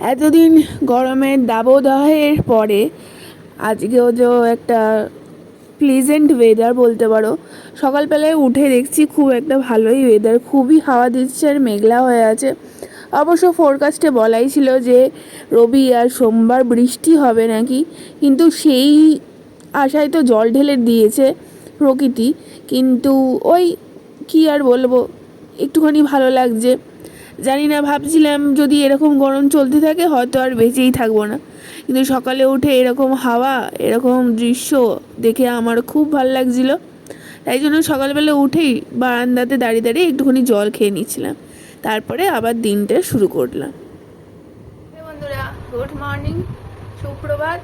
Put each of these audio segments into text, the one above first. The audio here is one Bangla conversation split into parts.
এতদিন গরমের দাবদাহের পরে আজকেও যে একটা প্লেজেন্ট ওয়েদার বলতে পারো। সকালবেলায় উঠে দেখছি খুব একটা ভালোই ওয়েদার খুবই হাওয়া দিচ্ছে আর মেঘলা হয়ে আছে। অবশ্য ফোরকাস্টে বলাই ছিল যে রবি আর সোমবার বৃষ্টি হবে নাকি, কিন্তু সেই আশায় তো জল ঢেলে দিয়েছে প্রকৃতি। কিন্তু ওই কি আর বলব, একটুখানি ভালো লাগছে। জানি না, ভাবছিলাম যদি এরকম গরম চলতে থাকে হয়তো আর বেঁচেই থাকব না। কিন্তু সকালে উঠে এরকম হাওয়া, এরকম দৃশ্য দেখে আমার খুব ভালো লাগছিল। তাই জন্য সকালবেলা উঠেই বারান্দাতে দাঁড়িয়ে দাঁড়িয়ে একটুখানি জল খেয়ে নিচ্ছিলাম। তারপরে আবার দিনটা শুরু করলাম। বন্ধুরা, গুড মর্নিং, সুপ্রভাত।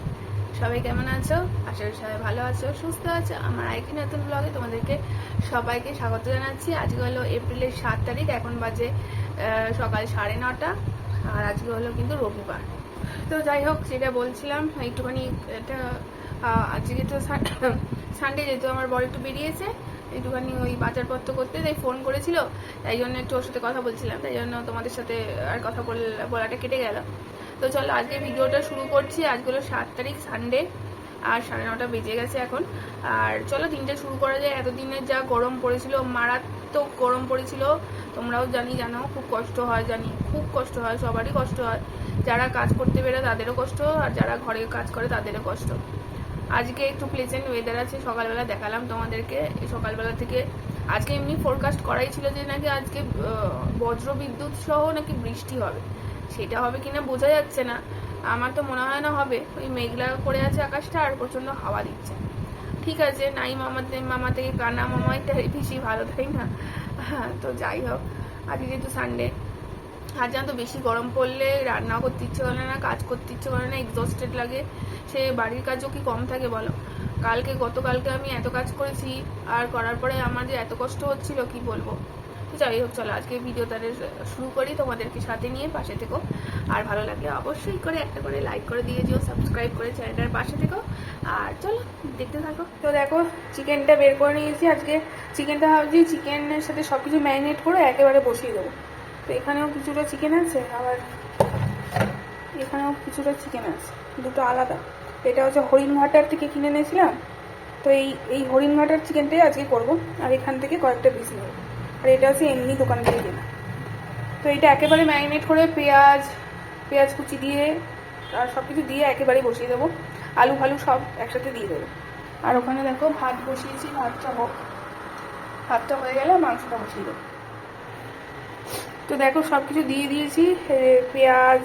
সবাই কেমন আছো? আশা করি সবাই ভালো আছো, সুস্থ আছো। আমার আরেকটি নতুন ব্লগে তোমাদেরকে সবাইকে স্বাগত জানাচ্ছি। আজকে হলো এপ্রিলের সাত তারিখ, এখন বাজে সকাল সাড়ে নটা, আর আজকে হলো কিন্তু রবিবার। তো যাই হোক, যেটা বলছিলাম, একটুখানি এটা আজকে তো সানডে যেহেতু আমার বড় একটু বেরিয়েছে, একটুখানি ওই বাজারপত্র করতে, তাই ফোন করেছিল, তাই জন্য একটু ওর সাথে কথা বলছিলাম, তাই জন্য তোমাদের সাথে আর কথা বল- বলাটা কেটে গেল। তো চলো আজকে ভিডিওটা শুরু করছি, আজকে হলো সাত তারিখ সানডে আর সাড়ে নটা বেজে গেছে এখন। আর চলো, দিনটা শুরু করা যায়, এতদিনের যা গরম পড়েছিল, মারাত্মক গরম পড়েছিল তোমরাও জানি জানো খুব কষ্ট হয় জানি, খুব কষ্ট হয়, সবারই কষ্ট হয়। যারা কাজ করতে বেরো তাদেরও কষ্ট, আর যারা ঘরে কাজ করে তাদেরও কষ্ট। আজকে একটু প্লেজেন্ট ওয়েদার আছে, সকালবেলা দেখালাম তোমাদেরকে। সকালবেলা থেকে আজকে এমনি ফোরকাস্ট করাই ছিল যে নাকি আজকে বজ্র বিদ্যুৎ সহ নাকি বৃষ্টি হবে। সেটা হবে কিনা বোঝা যাচ্ছে না। আমার তো মনে হয় না হবে। ওই মেঘলা করে আছে আকাশটা আর প্রচণ্ড হাওয়া দিচ্ছে। ঠিক আছে, নাই মামাতে, মামা থেকে কানা মামাইটাই বেশি ভালো, তাই না? হ্যাঁ তো যাই হোক, আজকে যেহেতু সানডে আর যেন তো বেশি গরম পড়লে রান্না করতে ইচ্ছে করে না, কাজ করতে ইচ্ছে করে না এক্সস্টেড লাগে। সে বাড়ির কাজও কি কম থাকে বলো? কালকে, গতকালকে আমি এত কাজ করেছি, আর করার পরে আমার যে এত কষ্ট হচ্ছিল, কি বলব? যাই হোক, চলো আজকে ভিডিও তাদের শুরু করি তোমাদেরকে সাথে নিয়ে, পাশে থেকো। আর ভালো লাগলে অবশ্যই করে একটা করে লাইক করে দিয়ে দিও সাবস্ক্রাইব করে চ্যানেলটার পাশে থেকো। আর চলো, দেখতে থাকো। তো দেখো চিকেনটা বের করে নিয়েছি আজকে। চিকেনটা ভাবছি চিকেনের সাথে সব কিছু ম্যারিনেট করে একেবারে বসিয়ে দেবো। তো এখানেও কিছুটা চিকেন আছে, আবার এখানেও কিছুটা চিকেন আছে, দুটো আলাদা। এটা হচ্ছে হরিণঘাটার থেকে কিনে নিয়েছিলাম তো এই এই হরিণঘাটার চিকেনটাই আজকে করব, আর এখান থেকে কয়েকটা পিস নেব। আর এটা হচ্ছে এমনি দোকান থেকে কেনা। তো এটা একেবারে ম্যারিনেট করে পেঁয়াজ পেঁয়াজ কুচি দিয়ে, আর সব কিছু দিয়ে একেবারে বসিয়ে দেবো। আলু ফালু সব একসাথে দিয়ে দেবো। আর ওখানে দেখো ভাত বসিয়েছি, ভাতটা হোক। ভাতটা হয়ে গেলে মাংসটা বসিয়ে দেবো। তো দেখো সব কিছু দিয়ে দিয়েছি। পেঁয়াজ,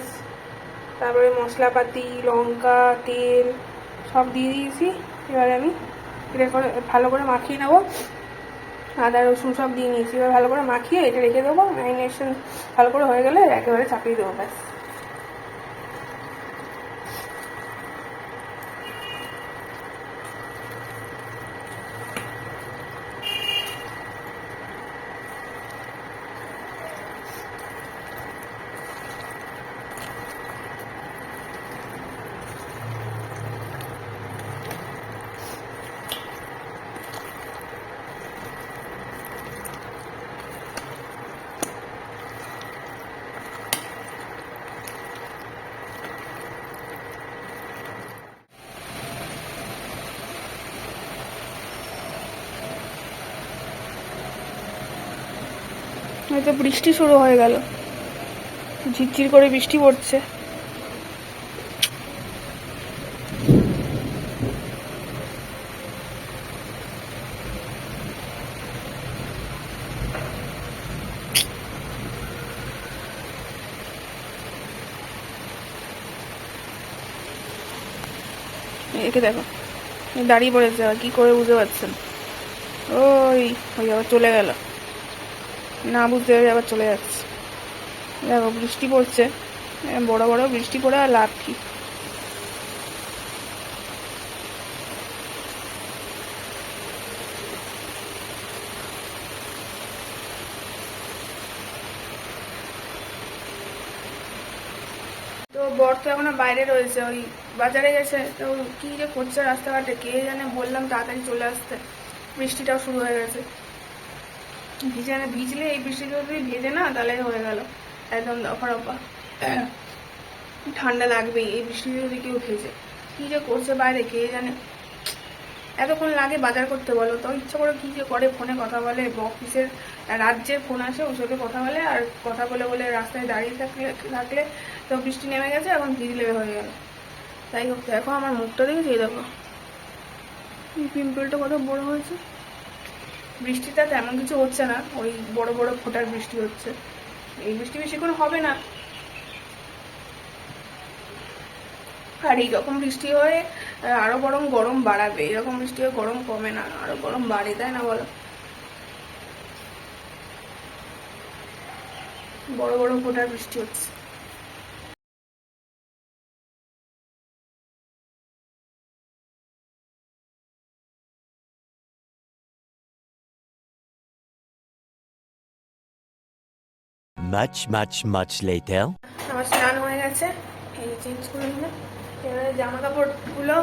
তারপরে মশলাপাতি, লঙ্কা, তেল সব দিয়ে দিয়েছি। এবারে আমি এটা করে ভালো করে মাখিয়ে নেব। আদা, রসুন সব দিয়ে নিয়েছি। এবার ভালো করে মাখিয়ে এটা রেখে দেবো। ম্যারিনেশন ভালো করে হয়ে গেলে একেবারে চাপিয়ে দেবো, ব্যাস। হয়তো বৃষ্টি শুরু হয়ে গেল। ঝিরঝির করে বৃষ্টি পড়ছে। একে দেখো, দাঁড়িয়ে পড়েছে আর কি করে বুঝতে পারছেন? ওই ওই আবার চলে গেল। না বুঝতে পেরে আবার চলে যাচ্ছে। দেখো, বৃষ্টি পড়ছে। বড় বড় বৃষ্টি পড়ে আর লাভ কি? তো বর তো এখনও বাইরে রয়েছে, ওই বাজারে গেছে। তো কি যে করছে রাস্তাঘাটে, কে জানে বললাম তাড়াতাড়ি চলে আসতে। বৃষ্টিটাও শুরু হয়ে গেছে। ভিজে না ভিজলে এই বৃষ্টিতে যদি ভেজে না তাহলে হয়ে গেল। একদম দফা রফা ঠান্ডা লাগবেই এই বৃষ্টিতে যদি কেউ ভেজে। কি যে করছে বাইরে কে জানে? এতক্ষণ লাগে বাজার করতে বলো তো। ইচ্ছা করে কি যে করে ফোনে কথা বলে অফিসের রাজ্যের ফোন আসে ওর সাথে কথা বলে আর কথা বলে বলে রাস্তায় দাঁড়িয়ে থাকলে থাকলে তো বৃষ্টি নেমে গেছে এখন ভিজলে হয়ে গেল। তাই হোক দেখো আমার মুখটা দেখেছি এই দেখো। পিম্পলটা কত বড় হয়েছে। বৃষ্টিটা তেমন কিছু হচ্ছে না ওই বড় বড় ফোটার বৃষ্টি হচ্ছে। এই বৃষ্টি বেশিক্ষণ হবে না। আর এইরকম বৃষ্টি হয়ে আহ, আরও বরং গরম বাড়াবে। এরকম বৃষ্টি হয়ে গরম কমে না আরও গরম বাড়ে তাই না বলো? বড় বড় ফোটার বৃষ্টি হচ্ছে। Much, much, much later. আমার স্নান হয়ে গেছে। এই চেঞ্জ করে নিলাম এবারে জামা কাপড়গুলো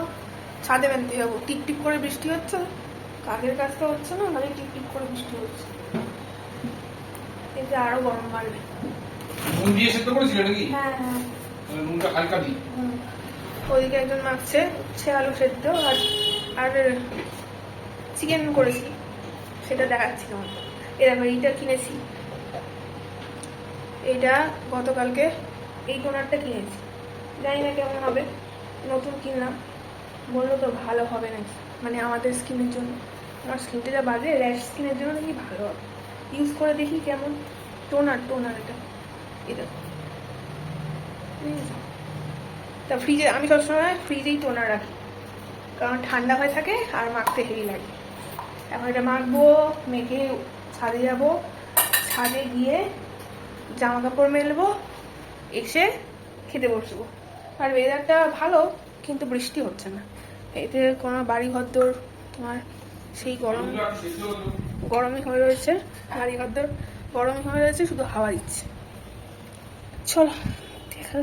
ছাদে বেঁধতে যাব। টিপ করে বৃষ্টি হচ্ছে। কাকের কাজটা হচ্ছে না মানে টিপ করে বৃষ্টি হচ্ছে। এতে আরও গরম বাড়বে। নুন দিয়ে সেদ্ধ করেছিল নাকি? হ্যাঁ হ্যাঁ। নুনটা হালকা দিই। ওদিকে একজন মাখছে উচ্ছে আলু সেদ্ধ আর আর চিকেন করেছি। সেটা দেখাচ্ছি তোমার এরকম এইটা কিনেছি। এইটা গতকালকে এই টোনারটা কিনেছি। জানি না কেমন হবে, নতুন কিনলাম। বলল তো ভালো হবে নাকি মানে আমাদের স্কিনের জন্য। আমার স্কিনটা যা বাজে, র্যাশ স্কিনের জন্য নাকি ভালো হবে। ইউজ করে দেখি কেমন। টোনার টোনার এটা। এটা তা ফ্রিজে আমি সবসময় ফ্রিজেই টোনার রাখি। কারণ ঠান্ডা হয়ে থাকে আর মাখতে হেভি লাগে। এখন এটা মাখবো, মেখে ছাদে যাব। ছাদে গিয়ে জামা কাপড় মেলবো, এসে খেতে বসবো। আর ওয়েদারটা ভালো, কিন্তু বৃষ্টি হচ্ছে না। এতে কোনো বাড়ি ঘরদোর তোমার সেই গরম। গরমই হয়ে রয়েছে। বাড়ি ঘরদোর গরমই হয়ে রয়েছে, শুধু হাওয়া দিচ্ছে। চলো, দেখা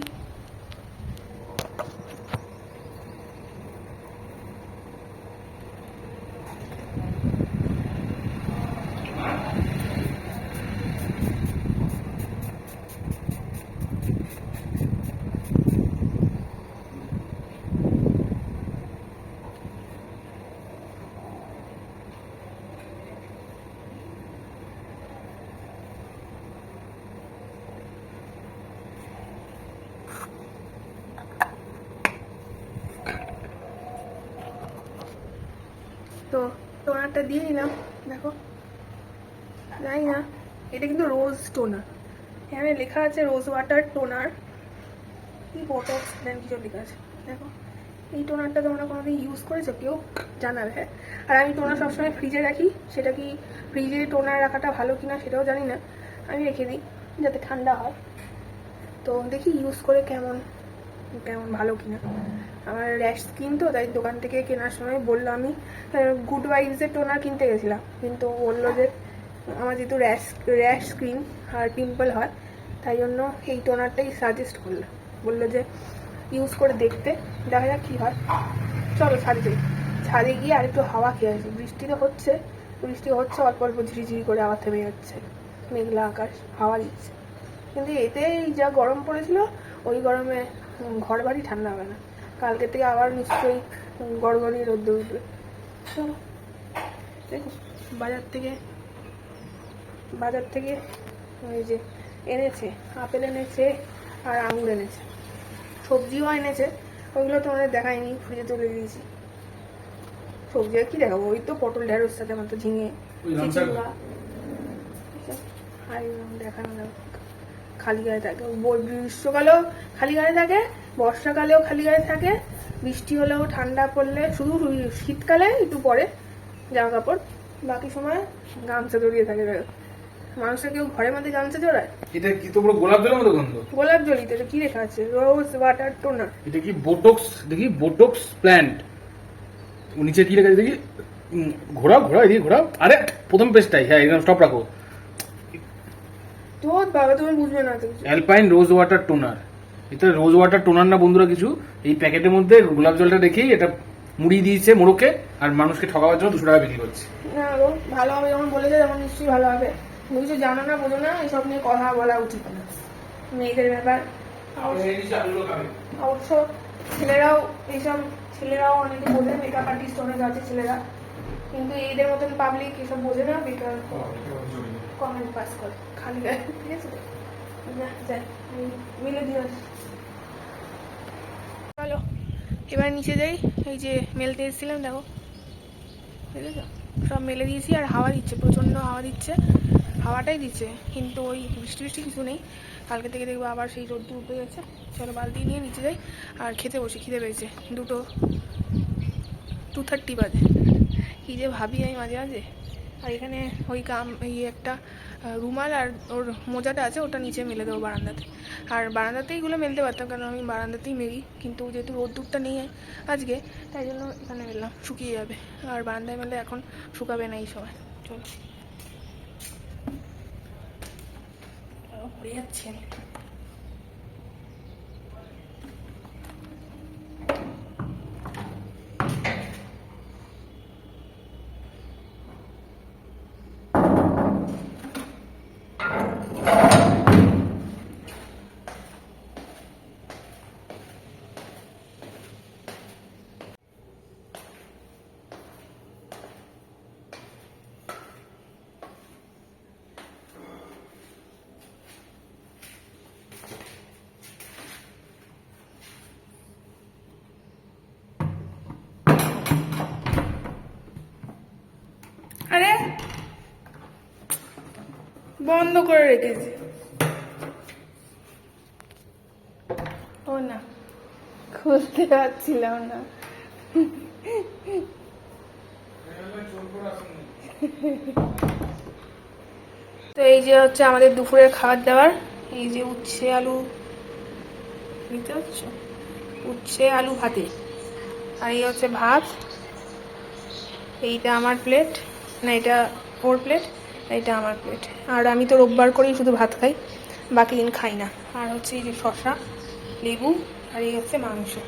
তো টোনারটা দিয়ে নিলাম, দেখো। জানি না এটা কিন্তু রোজ টোনার এখানে লেখা আছে রোজ ওয়াটার টোনার কি বটক্স দেন কিছু লেখা আছে। দেখো, এই টোনারটা তোমরা কোনোদিন ইউজ করেছ? কেউ জানাবে হ্যাঁ? আর আমি টোনার সবসময় ফ্রিজে রাখি, সেটা কি ফ্রিজে টোনার রাখাটা ভালো কিনা সেটাও জানি না আমি রেখে দিই, যাতে ঠান্ডা হয়। তো দেখি ইউজ করে কেমন কেমন, ভালো কিনা। আমার র্যাশ স্কিন তো, তাই দোকান থেকে কেনার সময় বলল আমি গুড ভাইবসের টোনার কিনতে গেছিলাম। কিন্তু বলল যে, আমার যেহেতু র্যাশ র্যাশ স্কিন আর পিম্পল হয়, তাই জন্য এই টোনারটাই সাজেস্ট করল। বলল যে ইউজ করে দেখতে, দেখা যাক কী হয়। চলো ছাদে যাই। ছাদে গিয়ে আর একটু হাওয়া খেয়ে আসি। বৃষ্টি তো হচ্ছে, বৃষ্টি হচ্ছে, অল্প অল্প ঝিরিঝিরি করে আবার থেমে যাচ্ছে। মেঘলা আকাশ, হাওয়া দিচ্ছে। কিন্তু এতেই যা গরম পড়েছিল, ওই গরমে ঘর বাড়ি ঠান্ডা হবে না। কালকে থেকে আবার নিশ্চয়ই উম, গড়গড়িয়ে রোদ্দ উঠবে। চলো দেখো বাজার থেকে বাজার থেকে ওই যে এনেছে আপেল এনেছে আর আঙুর এনেছে। সবজিও এনেছে ওইগুলো তো তোমাদের দেখায়নি ফ্রিজে তুলে দিয়েছি। সবজি আর কি দেখাবো? ওই তো পটল ঢেঁড়স সাথে আমার তো ঝিঙে চিচিঙ্গা। আর দেখানো যাবে। খালি গায়ে থাকে। গ্রীষ্মকালেও খালি গায়ে থাকে বর্ষাকালেও খালি গায়ে থাকে বৃষ্টি হলেও ঠান্ডা পড়লে শুধু শীতকালে একটু পরে জামা কাপড় বাকি সময় গামছা জড়িয়ে থাকে। মানুষের কেউ ঘরের মধ্যে গামছা জড়ায়? এটা কি তো পুরো গোলাপ জলের মতো গন্ধ? গোলাপ জড়িতে এটা কি লেখা আছে? রোজ ওয়াটার টোনার এটা কি বোটক্স দেখি বোটক্স প্ল্যান্ট নিচে কি লেখা আছে দেখি? ঘোরাও ঘোরাও এদিকে ঘোরাও। আরে প্রথম পেজটাই হ্যাঁ এখানে স্টপ রাখো। তো বাবা তুমি বুঝবে না তো কিছু। Alpine rose water toner. এটা রোজ ওয়াটার টোনার না বন্ধুরা কিছু? এই প্যাকেটের মধ্যে গোলাপ জলটা রেখেই এটা মুড়ি দিয়েছে মোড়কে আর মানুষকে ঠকাবার জন্য দুশো টাকা বিক্রি করছে। না গো ভালো হবে যখন বলেছে তখন নিশ্চয়ই ভালো হবে। তুমি কিছু জানো না বোঝো না এসব নিয়ে কথা বলা উচিত না। মেয়েদের ব্যাপার। অবশ্য ছেলেরাও এইসব ছেলেরাও অনেকে বোঝে মেকআপ আর্টিস্ট অনেক আছে ছেলেরা। কিন্তু এদের মতন পাবলিক এসব বোঝে না বেকার কমেন্ট পাস করে খালি গায়ে ঠিক আছে? যাই মিলে চলো এবার নিচে যাই এই যে মেলতে এসেছিলাম দেখো। বুঝেছ সব মেলে দিয়েছি আর হাওয়া দিচ্ছে প্রচণ্ড হাওয়া দিচ্ছে। হাওয়াটাই দিচ্ছে কিন্তু ওই বৃষ্টি বৃষ্টি কিছু নেই। কালকে থেকে দেখব আবার সেই রোদ উঠে যাচ্ছে। চলো বালতি নিয়ে নিচে যাই আর খেতে বসি খিদে পেয়েছে। দুটো টু থার্টি বাজে। কী যে ভাবি আমি মাঝে মাঝে, আর এখানে ওই গাম এই একটা রুমাল আর ওর মোজাটা আছে, ওটা নিচে মেলে দেবো বারান্দাতে। আর বারান্দাতেই এগুলো মেলতে পারতাম, কারণ আমি বারান্দাতেই মেলি, কিন্তু যেহেতু রোদ্দুরটা নেই আজকে, তাই জন্য এখানে মেললাম, শুকিয়ে যাবে। আর বারান্দায় মেলে এখন শুকাবে না এই সময়। চলো। আরও যাচ্ছে। বন্ধ করে রেখেছি। ও না। খুলতে পারছিলাম না। তো এই যে হচ্ছে আমাদের দুপুরের খাবার দাবার, এই যে উচ্ছে আলু, বুঝতে পারছ? উচ্ছে আলু ভাতে। আর এই হচ্ছে ভাত। এইটা আমার প্লেট না, এটা ওর প্লেট এইটা আমার প্লেট আর আমি তো রোববার করেই শুধু ভাত খাই, বাকি দিন খাই না। আর হচ্ছে এই যে শশা লেবু আর এই হচ্ছে মাংস।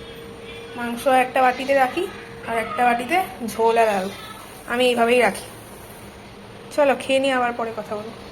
মাংস একটা বাটিতে রাখি আর একটা বাটিতে ঝোল আর আলু। আমি এইভাবেই রাখি। চলো, খেয়ে নিয়ে আবার পরে কথা বলব।